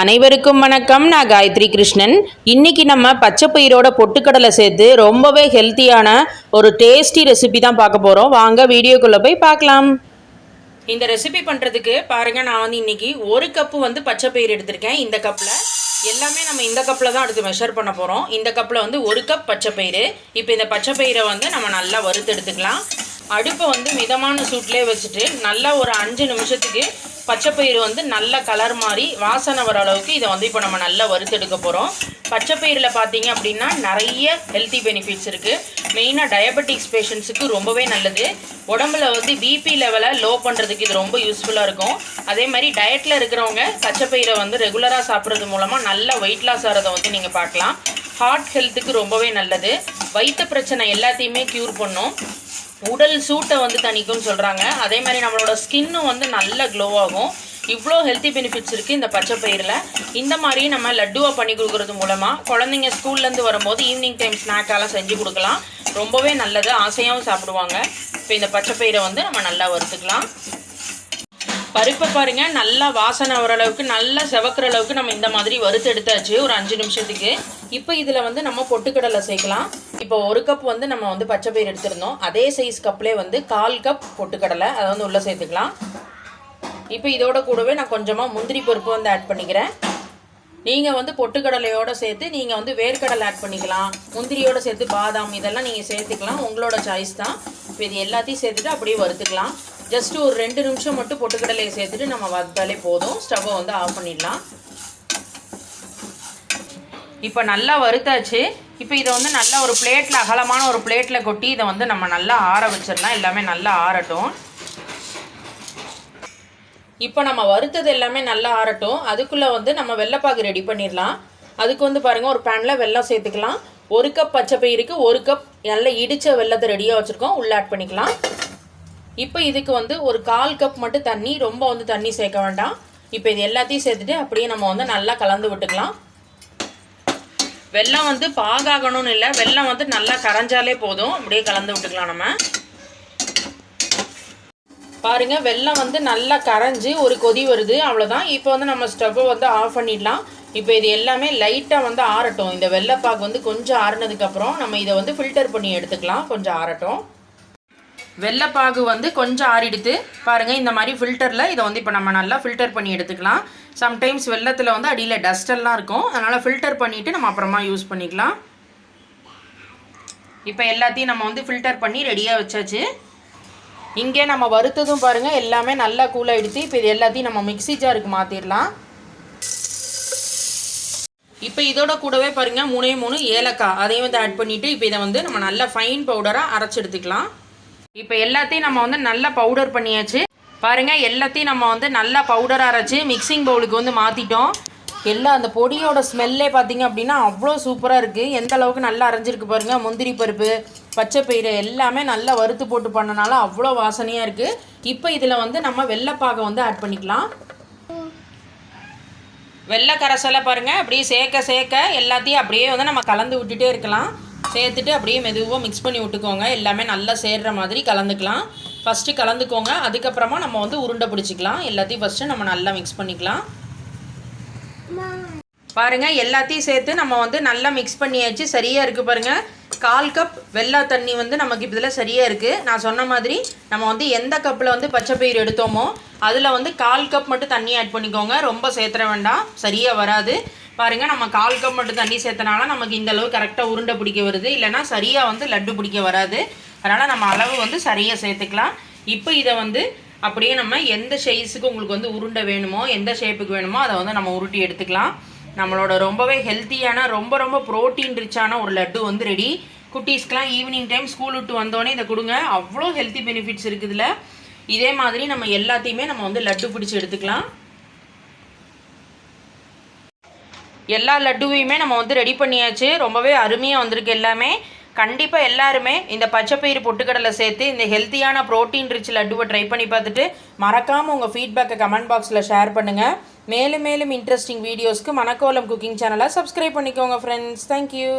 அனைவருக்கும் வணக்கம். நான் காயத்ரி கிருஷ்ணன். இன்றைக்கி நம்ம பச்சை பயிரோட பொட்டுக்கடலை சேர்த்து ரொம்பவே ஹெல்த்தியான ஒரு டேஸ்டி ரெசிபி தான் பார்க்க போகிறோம் வாங்க வீடியோக்குள்ளே போய் பார்க்கலாம். இந்த ரெசிபி பண்ணுறதுக்கு பாருங்கள் நான் வந்து இன்றைக்கி ஒரு கப்பு வந்து பச்சை பயிர் எடுத்திருக்கேன். இந்த கப்பில் எல்லாமே நம்ம இந்த கப்பில் தான் எடுத்து மெஷர் பண்ண போகிறோம் இந்த கப்பில் வந்து ஒரு கப் பச்சை பயிறு. இப்போ இந்த பச்சை பயிரை வந்து நம்ம நல்லா வறுத்து எடுத்துக்கலாம். அடுப்பை வந்து மிதமான சூட்லேயே வச்சுட்டு நல்லா ஒரு அஞ்சு நிமிஷத்துக்கு பச்சைப்பயிறு வந்து நல்ல கலர் மாதிரி வாசனை வர அளவுக்கு இதை வந்து இப்போ நம்ம நல்லா வறுத்தெடுக்க போகிறோம் பச்சைப்பயிரில் பார்த்தீங்க அப்படின்னா நிறைய ஹெல்த்தி பெனிஃபிட்ஸ் இருக்குது மெயினாக டயபெட்டிக்ஸ் பேஷண்ட்ஸுக்கு ரொம்பவே நல்லது. உடம்புல வந்து பிபி லெவலை லோ பண்ணுறதுக்கு இது ரொம்ப யூஸ்ஃபுல்லாக இருக்கும். அதே மாதிரி டயட்டில் இருக்கிறவங்க பச்சைப்பயிரை வந்து ரெகுலராக சாப்பிட்றது மூலமாக நல்ல வெயிட் லாஸ் ஆகிறத வந்து நீங்கள் பார்க்கலாம். ஹார்ட் ஹெல்த்துக்கு ரொம்பவே நல்லது. வயிற்று பிரச்சனை எல்லாத்தையுமே க்யூர் பண்ணும். உடல் சூட்டை வந்து தணிக்கும்னு சொல்கிறாங்க அதே மாதிரி நம்மளோட ஸ்கின்னும் வந்து நல்ல க்ளோ ஆகும். இவ்வளோ ஹெல்த்தி பெனிஃபிட்ஸ் இருக்குது இந்த பச்சை பயிரில். இந்த மாதிரி நம்ம லட்டுவாக பண்ணி கொடுக்குறது மூலமாக குழந்தைங்க ஸ்கூல்லேருந்து வரும்போது ஈவினிங் டைம் ஸ்நாக்கெல்லாம் செஞ்சு கொடுக்கலாம். ரொம்பவே நல்லது. ஆசையாகவும் சாப்பிடுவாங்க. இப்போ இந்த பச்சை பயிரை வந்து நம்ம நல்லா வறுத்துக்கலாம். பருப்பை பாருங்க நல்லா வாசனை வர அளவுக்கு நல்லா செவக்கிற அளவுக்கு நம்ம இந்த மாதிரி வறுத்து எடுத்தாச்சு ஒரு அஞ்சு நிமிஷத்துக்கு. இப்போ இதில் வந்து நம்ம பொட்டுக்கடலை சேர்க்கலாம். இப்போ ஒரு கப் வந்து நம்ம வந்து பச்சை பயிர் எடுத்திருந்தோம். அதே சைஸ் கப்லேயே வந்து கால் கப் பொட்டுக்கடலை அதை வந்து உள்ளே சேர்த்துக்கலாம். இப்போ இதோட கூடவே நான் கொஞ்சமாக முந்திரி பருப்பு வந்து ஆட் பண்ணிக்கிறேன். நீங்கள் வந்து பொட்டுக்கடலையோடு சேர்த்து நீங்கள் வந்து வேர்க்கடலை ஆட் பண்ணிக்கலாம். முந்திரியோடு சேர்த்து பாதாம் இதெல்லாம் நீங்கள் சேர்த்துக்கலாம். உங்களோட சாய்ஸ் தான். இப்போ இது எல்லாத்தையும் சேர்த்துட்டு அப்படியே வறுத்துக்கலாம். ஜஸ்ட் ஒரு ரெண்டு நிமிஷம் மட்டும் பொட்டுக்கடலையை சேர்த்துட்டு நம்ம வறுத்தாலே போதும். ஸ்டவ்வை வந்து ஆஃப் பண்ணிடலாம். இப்போ நல்லா வறுத்தாச்சு. இப்போ இதை வந்து நல்லா ஒரு பிளேட்டில் அகலமான ஒரு பிளேட்டில் கொட்டி இதை வந்து நம்ம நல்லா ஆற வச்சிடலாம். எல்லாமே நல்லா ஆறட்டும். இப்போ நம்ம வறுத்தது எல்லாமே நல்லா ஆறட்டும். அதுக்குள்ளே வந்து நம்ம வெள்ளைப்பாகு ரெடி பண்ணிடலாம். அதுக்கு வந்து பாருங்கள் ஒரு பேனில் வெல்லம் சேர்த்துக்கலாம். ஒரு கப் பச்சை பயிருக்கு ஒரு கப் நல்லா இடித்த வெள்ளத்தை ரெடியாக வச்சுருக்கோம். உள்ளே ஆட் பண்ணிக்கலாம். இப்போ இதுக்கு வந்து ஒரு கால் கப் மட்டும் தண்ணி ரொம்ப வந்து தண்ணி சேர்க்க வேண்டாம். இப்போ இது எல்லாத்தையும் சேர்த்துட்டு அப்படியே நம்ம வந்து நல்லா கலந்து விட்டுக்கலாம். வெள்ளம் வந்து பாகாகணும்னு இல்லை வெள்ளம் வந்து நல்லா கரைஞ்சாலே போதும். அப்படியே கலந்து விட்டுக்கலாம் நம்ம. பாருங்க வெள்ளம் வந்து நல்லா கரைஞ்சி ஒரு கொதி வருது. அவ்வளோதான் இப்போ வந்து நம்ம ஸ்டவ்வை வந்து ஆஃப் பண்ணிடலாம். இப்போ இது எல்லாமே லைட்டாக வந்து ஆறட்டும். இந்த வெள்ளைப்பாக்கு வந்து கொஞ்சம் ஆறுனதுக்கப்புறம் நம்ம இதை வந்து ஃபில்டர் பண்ணி எடுத்துக்கலாம். கொஞ்சம் ஆறட்டும். வெள்ளைப்பாகு வந்து கொஞ்சம் ஆறிடுத்து பாருங்கள் இந்த மாதிரி ஃபில்டரில் இதை வந்து இப்போ நம்ம நல்லா ஃபில்டர் பண்ணி எடுத்துக்கலாம். சம்டைம்ஸ் வெள்ளத்தில் வந்து அடியில் டஸ்டெல்லாம் இருக்கும். அதனால் ஃபில்டர் பண்ணிவிட்டு நம்ம அப்புறமா யூஸ் பண்ணிக்கலாம். இப்போ எல்லாத்தையும் நம்ம வந்து ஃபில்டர் பண்ணி ரெடியாக வச்சாச்சு. இங்கே நம்ம வறுத்ததும் பாருங்கள் எல்லாமே நல்லா கூலாகிடுச்சு இப்போ இது எல்லாத்தையும் நம்ம மிக்சி ஜாருக்கு மாற்றிடலாம் இப்போ இதோட கூடவே பாருங்கள் மூணே மூணு ஏலக்காய். அதையும் வந்து ஆட் பண்ணிவிட்டு இப்போ இதை வந்து நம்ம நல்லா ஃபைன் பவுடராக அரைச்சி எடுத்துக்கலாம். இப்போ எல்லாத்தையும் நம்ம வந்து நல்லா பவுடர் பண்ணியாச்சு. பாருங்கள் எல்லாத்தையும் நம்ம வந்து நல்லா பவுடர் அரைச்சி மிக்சிங் பவுலுக்கு வந்து மாற்றிட்டோம் எல்லாம் அந்த பொடியோட ஸ்மெல்லே பார்த்தீங்க அப்படின்னா அவ்வளோ சூப்பராக இருக்குது எந்த அளவுக்கு நல்லா அரைஞ்சிருக்கு பாருங்கள் முந்திரி பருப்பு பச்சை பயிறு எல்லாமே நல்லா வறுத்து போட்டு பண்ணனால அவ்வளோ வாசனையாக இருக்குது இப்போ இதில் வந்து நம்ம வெள்ளைப்பாகை வந்து ஆட் பண்ணிக்கலாம். வெள்ளை கரைசலை பாருங்கள் அப்படியே சேர்க்க சேர்க்க எல்லாத்தையும் அப்படியே வந்து நம்ம கலந்து விட்டுட்டே இருக்கலாம். சேர்த்துட்டு அப்படியே மெதுவாக மிக்ஸ் பண்ணி விட்டுக்கோங்க. எல்லாமே நல்லா சேர்கிற மாதிரி கலந்துக்கலாம். ஃபஸ்ட்டு கலந்துக்கோங்க. அதுக்கப்புறமா நம்ம வந்து உருண்டை பிடிச்சிக்கலாம். எல்லாத்தையும் ஃபஸ்ட்டு நம்ம நல்லா மிக்ஸ் பண்ணிக்கலாம். பாருங்கள் எல்லாத்தையும் சேர்த்து நம்ம வந்து நல்லா மிக்ஸ் பண்ணியாச்சு. சரியாக இருக்குது பாருங்கள் கால் கப் வெள்ளா தண்ணி வந்து நமக்கு இதில் சரியாக இருக்குது நான் சொன்ன மாதிரி நம்ம வந்து எந்த கப்பில் வந்து பச்சை பயிர் எடுத்தோமோ அதில் வந்து கால் கப் மட்டும் தண்ணி ஆட் பண்ணிக்கோங்க. ரொம்ப சேர்த்துற வேண்டாம். சரியாக வராது. பாருங்கள் நம்ம கால் கப் மட்டும் தண்ணி சேர்த்தனால நமக்கு இந்த அளவு கரெக்டாக உருண்டை பிடிக்க வருது. இல்லைனா சரியாக வந்து லட்டு பிடிக்க வராது. அதனால் நம்ம அளவு வந்து சரியாக சேர்த்துக்கலாம். இப்போ இதை வந்து அப்படியே நம்ம எந்த சைஸுக்கு உங்களுக்கு வந்து உருண்டை வேணுமோ எந்த ஷேப்புக்கு வேணுமோ அதை வந்து நம்ம உருட்டி எடுத்துக்கலாம். நம்மளோட ரொம்பவே ஹெல்த்தியான ரொம்ப ரொம்ப ப்ரோட்டீன் ரிச்சான ஒரு லட்டு வந்து ரெடி குட்டீஸ்க்கெலாம் ஈவினிங் டைம் ஸ்கூல் விட்டு வந்தோடனே இதை கொடுங்க. அவ்வளோ ஹெல்த்தி பெனிஃபிட்ஸ் இருக்குதுல இதே மாதிரி நம்ம எல்லாத்தையுமே நம்ம வந்து லட்டு பிடிச்சி எடுத்துக்கலாம். எல்லா லட்டுவையுமே நம்ம வந்து ரெடி பண்ணியாச்சு. ரொம்பவே அருமையாக வந்திருக்கு எல்லாமே. கண்டிப்பாக எல்லாருமே இந்த பச்சைப்பயிறு பொட்டுக்கடலை சேர்த்து இந்த ஹெல்த்தியான ப்ரோட்டீன் ரிச் லட்டுவை ட்ரை பண்ணி பார்த்துட்டு மறக்காமல் உங்கள் ஃபீட்பேக்கை கமெண்ட் பாக்ஸில் ஷேர் பண்ணுங்கள் மேலும் மேலும் இன்ட்ரெஸ்டிங் வீடியோஸ்க்கு மணக்கோலம் குக்கிங் சேனலை சப்ஸ்கிரைப் பண்ணிக்கோங்க ஃப்ரெண்ட்ஸ் தேங்க்யூ